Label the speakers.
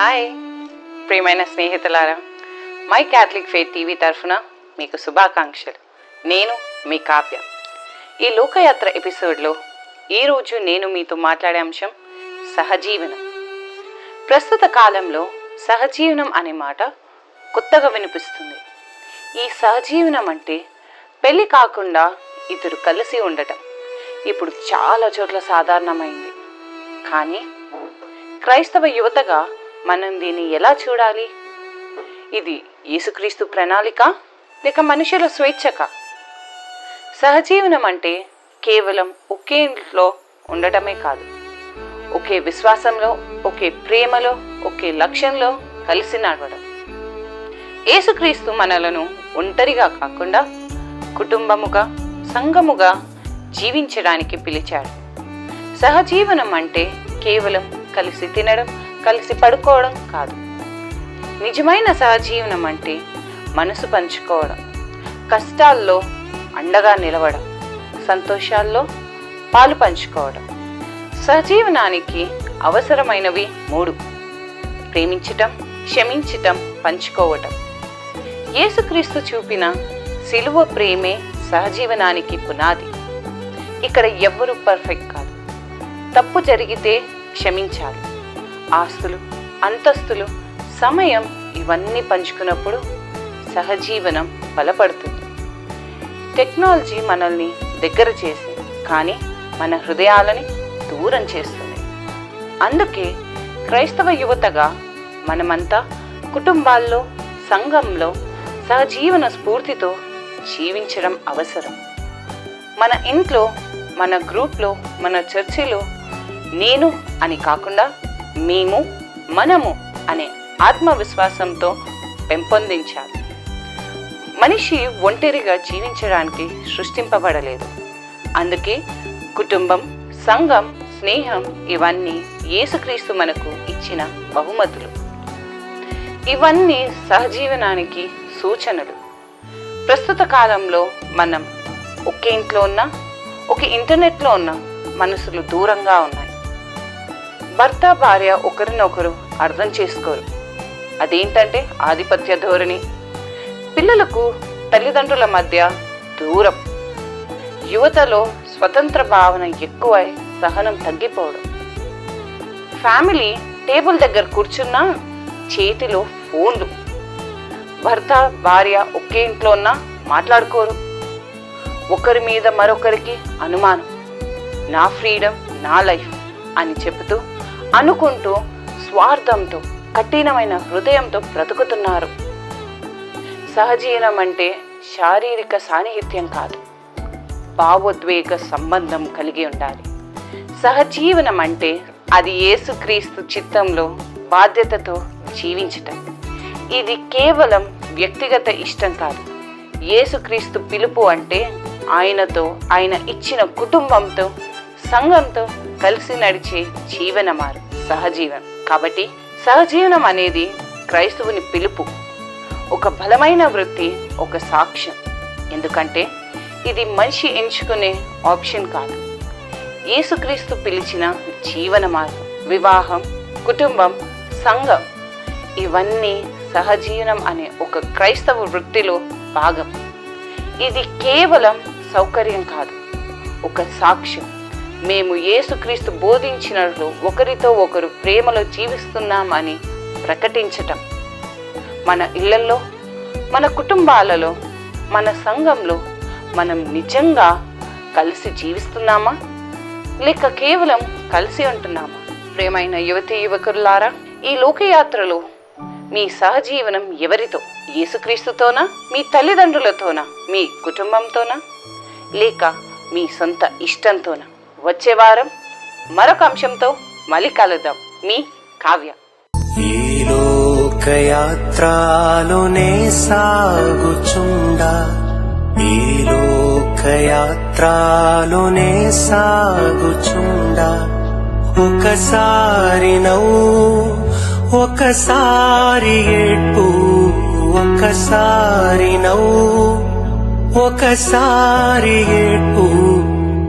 Speaker 1: Hi ప్రియమైన స్నేహితులారా my Catholic fate TV తరఫున మీకు శుభాకాంక్షలు. నేను మీ కావ్య. ఈ లోకయాత్ర ఎపిసోడ్లో ఈరోజు నేను మీతో మాట్లాడే అంశం సహజీవనం. ప్రస్తుత కాలంలో సహజీవనం అనే మాట కొత్తగా వినిపిస్తుంది. ఈ సహజీవనం అంటే పెళ్ళి కాకుండా ఇద్దరు కలిసి ఉండటం. ఇప్పుడు చాలా చోట్ల సాధారణమైంది. కానీ క్రైస్తవ యువతగా మనం దీన్ని ఎలా చూడాలి? ఇది యేసుక్రీస్తు ప్రణాళిక లేక మనుషుల స్వేచ్ఛక? సహజీవనం అంటే కేవలం ఒకే ఇంట్లో ఉండటమే కాదు. ఒకే విశ్వాసంలో ఒకే ప్రేమలో ఒకే లక్ష్యంలో కలిసి నడవడం. యేసుక్రీస్తు మనలను ఒంటరిగా కాకుండా కుటుంబముగా సంఘముగా జీవించడానికి పిలిచాడు. సహజీవనం అంటే కేవలం కలిసి తినడం. కలిసి పడుకోవడం కాదు. నిజమైన సహజీవనం అంటే మనసు పంచుకోవడం కష్టాల్లో అండగా నిలవడం సంతోషాల్లో పాలు పంచుకోవడం. సహజీవనానికి అవసరమైనవి మూడు. ప్రేమించటం క్షమించటం పంచుకోవటం. యేసుక్రీస్తు చూపిన సిలువ ప్రేమే సహజీవనానికి పునాది. ఇక్కడ ఎవ్వరూ పర్ఫెక్ట్ కాదు. తప్పు జరిగితే క్షమించాలి. ఆస్తులు అంతస్తులు సమయం ఇవన్నీ పంచుకున్నప్పుడు సహజీవనం బలపడుతుంది. టెక్నాలజీ మనల్ని దగ్గర చేసి కానీ మన హృదయాలని దూరం చేస్తుంది. అందుకే క్రైస్తవ యువతగా మనమంతా కుటుంబాల్లో సంఘంలో సహజీవన స్ఫూర్తితో జీవించడం అవసరం. మన ఇంట్లో మన గ్రూప్లో మన చర్చిలో నేను అని కాకుండా మేము మనము అనే ఆత్మవిశ్వాసంతో పెంపొందించాలి. మనిషి ఒంటరిగా జీవించడానికి సృష్టింపబడలేదు. అందుకే కుటుంబం సంఘం స్నేహం ఇవన్నీ యేసుక్రీస్తు మనకు ఇచ్చిన బహుమతులు. ఇవన్నీ సహజీవనానికి సూచనలు. ప్రస్తుత కాలంలో మనం ఒకే ఇంట్లో ఉన్న ఒక ఇంటర్నెట్లో ఉన్న మనసులు దూరంగా ఉన్నాయి. భర్త భార్య ఒకరినొకరు అర్థం చేసుకోరు. అదేంటంటే ఆధిపత్య ధోరణి. పిల్లలకు తల్లిదండ్రుల మధ్య దూరం. యువతలో స్వతంత్ర భావన ఎక్కువై సహనం తగ్గిపోవడం. ఫ్యామిలీ టేబుల్ దగ్గర కూర్చున్నా చేతిలో ఫోన్లు. భర్త భార్య ఒకే ఇంట్లో ఉన్నా మాట్లాడుకోరు. ఒకరి మీద మరొకరికి అనుమానం. నా ఫ్రీడమ్ నా లైఫ్. అని చెబుతూ అనుకుంటూ స్వార్థంతో కఠినమైన హృదయంతో బ్రతుకుతున్నారు. సహజీవనం అంటే శారీరక సాన్నిహిత్యం కాదు. భావోద్వేగ సంబంధం కలిగి ఉండాలి. సహజీవనం అంటే అది యేసుక్రీస్తు చిత్తంలో బాధ్యతతో జీవించటం. ఇది కేవలం వ్యక్తిగత ఇష్టం కాదు. యేసుక్రీస్తు పిలుపు అంటే ఆయనతో ఆయన ఇచ్చిన కుటుంబంతో సంఘంతో కలిసి నడిచే జీవనమారు సహజీవనం. కాబట్టి సహజీవనం అనేది క్రైస్తవుని పిలుపు. ఒక బలమైన వృత్తి ఒక సాక్ష్యం. ఎందుకంటే ఇది మనిషి ఎంచుకునే ఆప్షన్ కాదు. యేసుక్రీస్తు పిలిచిన జీవన మార్గం వివాహం కుటుంబం సంఘం ఇవన్నీ సహజీవనం అనే ఒక క్రైస్తవ వృత్తిలో భాగం. ఇది కేవలం సౌకర్యం కాదు ఒక సాక్ష్యం. మేము యేసుక్రీస్తు బోధించినట్లు ఒకరితో ఒకరు ప్రేమలో జీవిస్తున్నామని ప్రకటించటం. మన ఇళ్ళలో మన కుటుంబాలలో మన సంఘంలో మనం నిజంగా కలిసి జీవిస్తున్నామా? లేక కేవలం కలిసి ఉంటున్నామా? ప్రేమైన యువతి యువకులారా ఈ లోకయాత్రలో మీ సహజీవనం ఎవరితో? యేసుక్రీస్తుతోనా? మీ తల్లిదండ్రులతోనా? మీ కుటుంబంతోనా? లేక మీ సొంత ఇష్టంతోనా? వచ్చే వారం మరొక అంశంతో మళ్ళీ కలుద్దాం. మీ కావ్య.
Speaker 2: ఈ లోకయాత్రలోనే సాగుచుండా. ఈ లోకయాత్రలోనే సాగుచుండా. ఒకసారి నవ్వు ఒకసారి ఏడ్పు ఒకసారి నవ్వు ఒకసారి ఏడ్పు.